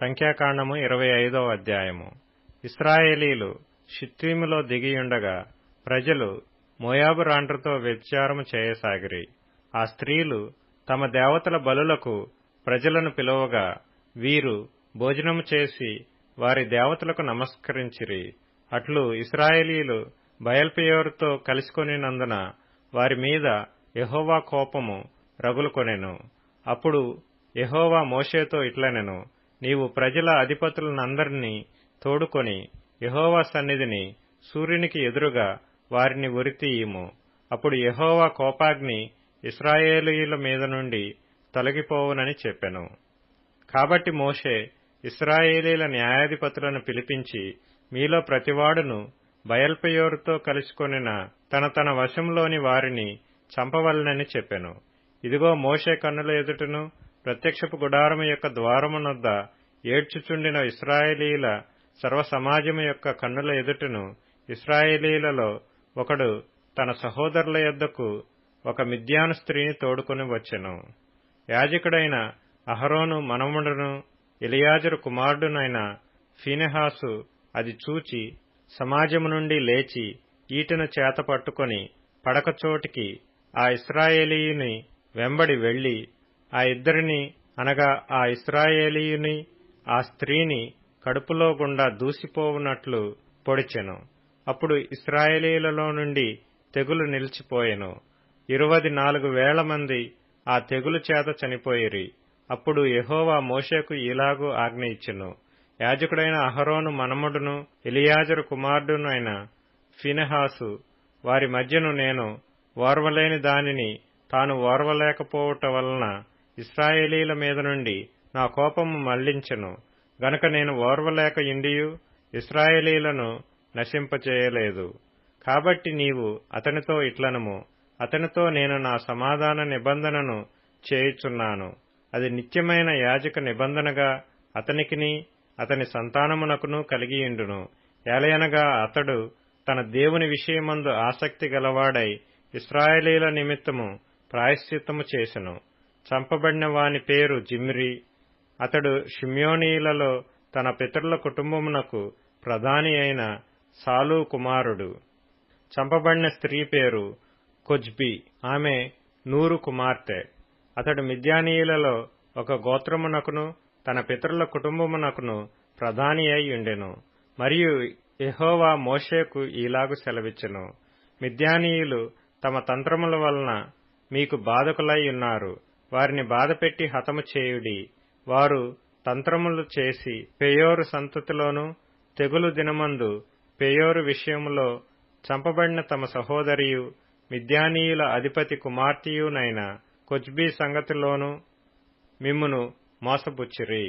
సంఖ్యాకాండము ఇరవై ఐదవ అధ్యాయము. ఇస్రాయేలీలు షిత్తీములో దిగియుండగా ప్రజలు మోయాబు రాండ్రతో వ్యభిచారము చేయసాగిరి. ఆ స్త్రీలు తమ దేవతల బలులకు ప్రజలను పిలువగా వీరు భోజనము చేసి వారి దేవతలకు నమస్కరించిరి. అట్లు ఇస్రాయేలీలు బయల్పేయోరుతో కలిసికొనినందున వారి మీద యహోవా కోపము రగులుకొనెను. అప్పుడు యహోవా మోషేతో ఇట్లనెను నీవు ప్రజల అధిపతులనందరినీ తోడుకొని యహోవా సన్నిధిని సూర్యునికి ఎదురుగా వారిని ఉరితీయుము. అప్పుడు యహోవా కోపాగ్ని ఇస్రాయేలీయుల మీద నుండి తొలగిపోవునని చెప్పెను. కాబట్టి మోషే ఇస్రాయేలీల న్యాయాధిపతులను పిలిపించి మీలో ప్రతివాడును బయల్పెయోరుతో కలుసుకొనిన తన తన వశంలోని వారిని చంపవలనని చెప్పెను. ఇదిగో మోషే కన్నుల ఎదుటను ప్రత్యక్షపు గుడారము యొక్క ద్వారమునొద్ద ఏడ్చుచుండిన ఇస్రాయేలీల సర్వసమాజము యొక్క కన్నుల ఎదుటను ఇస్రాయేలీలలో ఒకడు తన సహోదరుల యొద్దకు ఒక మిద్యాను స్త్రీని తోడుకొని వచ్చెను. యాజకుడైన అహరోను మనముడును ఇలియాజరు కుమారుడునైన ఫీనెహాసు అది చూచి సమాజము నుండి లేచి ఈటను చేత పట్టుకొని పడకచోటికి ఆ ఇస్రాయేలీని వెంబడి వెళ్ళి ఆ ఇద్దరిని అనగా ఆ ఇస్రాయేలీయుని ఆ స్త్రీని కడుపులో గుండా దూసిపోవునట్లు పొడిచెను. అప్పుడు ఇస్రాయేలీలలో నుండి తెగులు నిలిచిపోయెను. ఇరువది నాలుగు వేల మంది ఆ తెగులు చేత చనిపోయిరి. అప్పుడు యహోవా మోషేకు ఇలాగూ ఆజ్ఞ ఇచ్చెను. యాజకుడైన అహరోను మనముడును ఎలియాజరు కుమారుడును అయిన ఫినెహాసు వారి మధ్యను నేను ఓర్వలేని దానిని తాను ఓర్వలేకపోవట వలన ఇస్రాయేలీల మీద నుండి నా కోపము మళ్ళించెను. గనుక నేను ఓర్వలేక ఇండియు ఇస్రాయేలీలను నశింపచేయలేదు. కాబట్టి నీవు అతనితో ఇట్లనము. అతనితో నేను నా సమాధాన నిబంధనను చేయుచున్నాను. అది నిత్యమైన యాజక నిబంధనగా అతనికిని అతని సంతానమునకును కలిగియుండును ఏలయనగా అతడు తన దేవుని విషయమందు ఆసక్తి గలవాడై ఇస్రాయేలీల నిమిత్తము ప్రాయశ్చిత్తము చేసెను. చంపబడిన వాని పేరు జిమ్రి. అతడు షిమ్యోనీలలో తన పితరుల కుటుంబమునకు ప్రధాని అయిన సాలు కుమారుడు. చంపబడిన స్త్రీ పేరు కొజ్బి. ఆమె నూరు కుమార్తె. అతడు మిద్యానీయులలో ఒక గోత్రమునకును తన పితరుల కుటుంబమునకును ప్రధాని అయి ఉండెను. మరియు ఎహోవా మోషేకు ఈలాగు సెలవిచ్చెను. మిద్యానీయులు తమ తంత్రముల వలన మీకు బాధకులై ఉన్నారు. వారిని బాధపెట్టి హతము చేయుడి. వారు తంత్రములు చేసి పెయోరు సంతతిలోను తెగులు దినమందు పెయోరు విషయములో చంపబడిన తమ సహోదరియు మిద్యానీయుల అధిపతి కుమార్తెయునైన కొజ్బీ సంగతిలోను మిమ్మును మోసపుచ్చిరి.